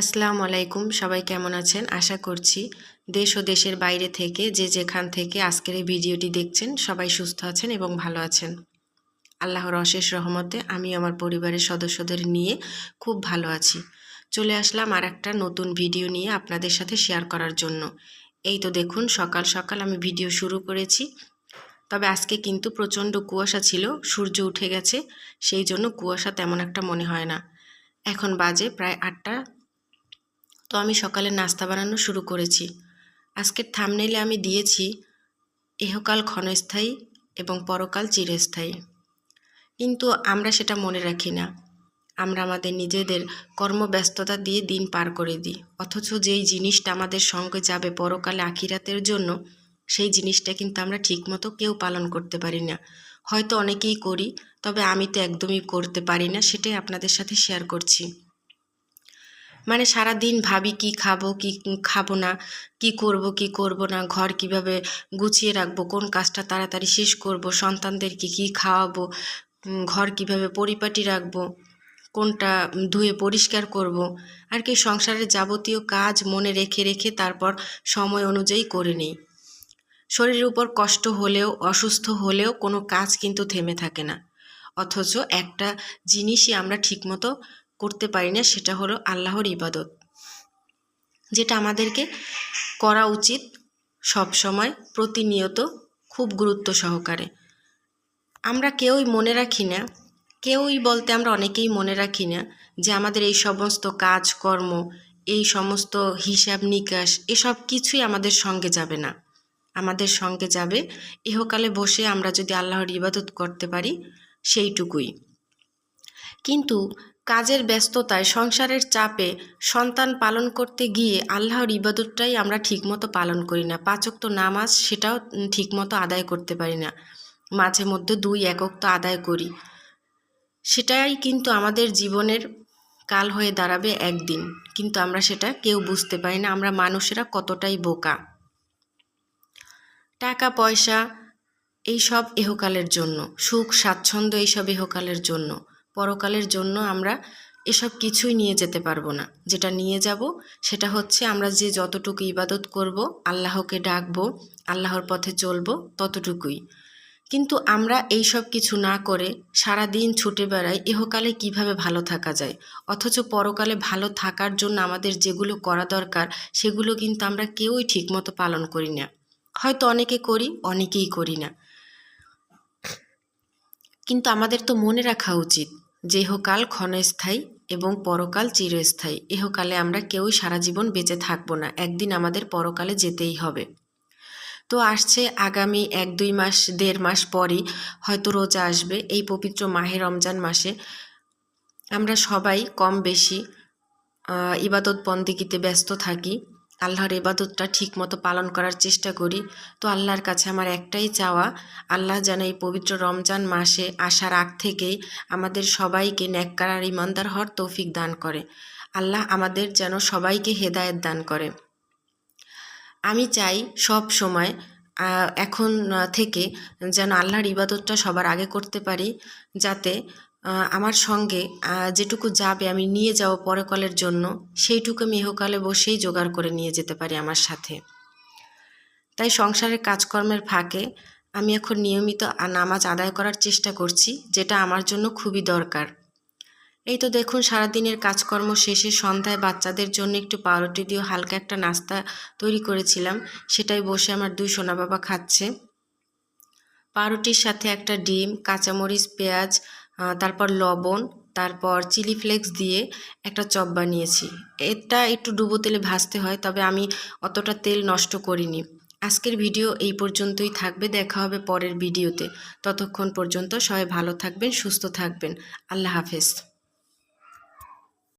আসসালামু আলাইকুম, সবাই কেমন আছেন? আশা করছি দেশ ও দেশের বাইরে থেকে যে যেখান থেকে আজকের এই ভিডিওটি দেখছেন, সবাই সুস্থ আছেন এবং ভালো আছেন। আল্লাহর অশেষ রহমতে আমি আমার পরিবারের সদস্যদের নিয়ে খুব ভালো আছি। চলে আসলাম আর একটা নতুন ভিডিও নিয়ে আপনাদের সাথে শেয়ার করার জন্য। এই তো দেখুন, সকাল সকাল আমি ভিডিও শুরু করেছি। তবে আজকে কিন্তু প্রচণ্ড কুয়াশা ছিল, সূর্য উঠে গেছে, সেই জন্য কুয়াশা তেমন একটা মনে হয় না। এখন বাজে প্রায় আটটা তো আমি সকালে নাস্তা বানানো শুরু করেছি। আজকের থামনেলে আমি দিয়েছি এহকাল ক্ষণস্থায়ী এবং পরকাল চিরস্থায়ী। কিন্তু আমরা সেটা মনে রাখি না। আমরা আমাদের নিজেদের কর্মব্যস্ততা দিয়ে দিন পার করে দিই। অথচ যেই জিনিসটা আমাদের সঙ্গে যাবে পরকালে আখিরাতের জন্য, সেই জিনিসটা কিন্তু আমরা ঠিকমতো কেউ পালন করতে পারি না। হয়তো অনেকেই করি, তবে আমি তো একদমই করতে পারি না, সেটাই আপনাদের সাথে শেয়ার করছি। মানে সারা দিন ভাবি কি খাব কি খাব না, কি করব কি করব না, ঘর কীভাবে গুছিয়ে রাখব, কোন কাজটা তাড়াতাড়ি শেষ করব, সন্তানদেরকে কি খাওয়াবো ঘর কীভাবে পরিপাটি রাখব, কোনটা ধুয়ে পরিষ্কার করব, আর কি সংসারের যাবতীয় কাজ মনে রেখে রেখে তারপর সময় অনুযায়ী করে নিই। শরীরের উপর কষ্ট হলেও, অসুস্থ হলেও কোনো কাজ কিন্তু থেমে থাকে না। অথচ একটা জিনিসই আমরা ঠিকমতো করতে পারি না, সেটা হলো আল্লাহর ইবাদত। যেটা আমাদেরকে করা উচিত সব সময় প্রতিনিয়ত, খুব গুরুত্ব সহকারে। আমরা কেউই মনে রাখি না, কেউই বলতে আমরা অনেকেই মনে রাখি না যে আমাদের এই সমস্ত কাজকর্ম, এই সমস্ত হিসাব নিকাশ, এসব কিছুই আমাদের সঙ্গে যাবে না। আমাদের সঙ্গে যাবে, ইহকালে বসে আমরা যদি আল্লাহর ইবাদত করতে পারি, সেইটুকুই। কিন্তু কাজের ব্যস্ততায়, সংসারের চাপে সন্তান পালন করতে গিয়ে আল্লাহর ইবাদতটাই আমরা ঠিকমতো পালন করি না। পাচক নামাজ সেটাও ঠিকমতো আদায় করতে পারি না। মাঝে মধ্যে দুই একক তো আদায় করি। সেটাই কিন্তু আমাদের জীবনের কাল হয়ে দাঁড়াবে একদিন। কিন্তু আমরা সেটা কেউ বুঝতে পারি না, আমরা মানুষেরা কতটাই বোকা। টাকা, পয়সা, এইসব এহকালের জন্য, সুখ, স্বাচ্ছন্দ্য, এইসব এহকালের জন্য। পরকালের জন্য আমরা এসব কিছুই নিয়ে যেতে পারব না। যেটা নিয়ে যাব, সেটা হচ্ছে আমরা যে যতটুকু ইবাদত করব, আল্লাহকে ডাকবো, আল্লাহর পথে চলবো, ততটুকুই। কিন্তু আমরা এই সব কিছু না করে সারা দিন ছুটে বেড়াই ইহকালে কীভাবে ভালো থাকা যায়? অথচ পরকালে ভালো থাকার জন্য আমাদের যেগুলো করা দরকার, সেগুলো কিন্তু আমরা কেউই ঠিকমতো পালন করি না। হয়তো অনেকে করি, অনেকেই করি না। কিন্তু আমাদের তো মনে রাখা উচিত যে ইহকাল ক্ষণস্থায়ী এবং পরকাল চিরস্থায়ী ইহকালে আমরা কেউই সারা জীবন বেঁচে থাকব না, একদিন আমাদের পরকালে যেতেই হবে। তো আসছে আগামী এক, দুই মাস, দেড় মাস পরই, হয়তো রোজা আসবে, এই পবিত্র মাহে রমজান মাসে আমরা সবাই কম বেশি ইবাদত বন্দিগিতে ব্যস্ত থাকি। আল্লাহর ইবাদতটা ঠিক মতো পালন করার চেষ্টা করি। তো আল্লাহর কাছে আমার একটাই চাওয়া, আল্লাহ যেন এই পবিত্র রমজান মাসে আসার আগ থেকেই আমাদের সবাইকে ন্যাক্কার আর ইমানদার হওয়ার তৌফিক দান করে। আল্লাহ আমাদের যেন সবাইকে হেদায়ত দান করে। আমি চাই সব সময় এখন থেকে যেন আল্লাহর ইবাদতটা সবার আগে করতে পারি, যাতে আমার সঙ্গে যেটুকু যাবে আমি নিয়ে যাব পরকালের জন্য, সেইটুকু আমি ইহকালে বসেই জোগাড় করে নিয়ে যেতে পারি আমার সাথে। তাই সংসারের কাজকর্মের ফাঁকে আমি এখন নিয়মিত নামাজ আদায় করার চেষ্টা করছি, যেটা আমার জন্য খুবই দরকার। এই তো দেখুন, সারাদিনের কাজকর্ম শেষে সন্ধ্যায় বাচ্চাদের জন্য একটু পাউরুটি দিয়ে হালকা একটা নাস্তা তৈরি করেছিলাম। সেটাই বসে আমার দুই সোনা বাবা খাচ্ছে। পাউরুটির সাথে একটা ডিম, কাঁচামরিচ, পেঁয়াজ তারপর লবণ, তারপর চিলি ফ্লেক্স দিয়ে একটা চপ বানিয়েছি। এটা একটু ডুবো তেলে ভাজতে হয়, তবে আমি অতটা তেল নষ্ট করিনি। আজকের ভিডিও এই পর্যন্তই থাকবে, দেখা হবে পরের ভিডিওতে। ততক্ষণ পর্যন্ত সবাই ভালো থাকবেন, সুস্থ থাকবেন। আল্লাহ হাফেজ।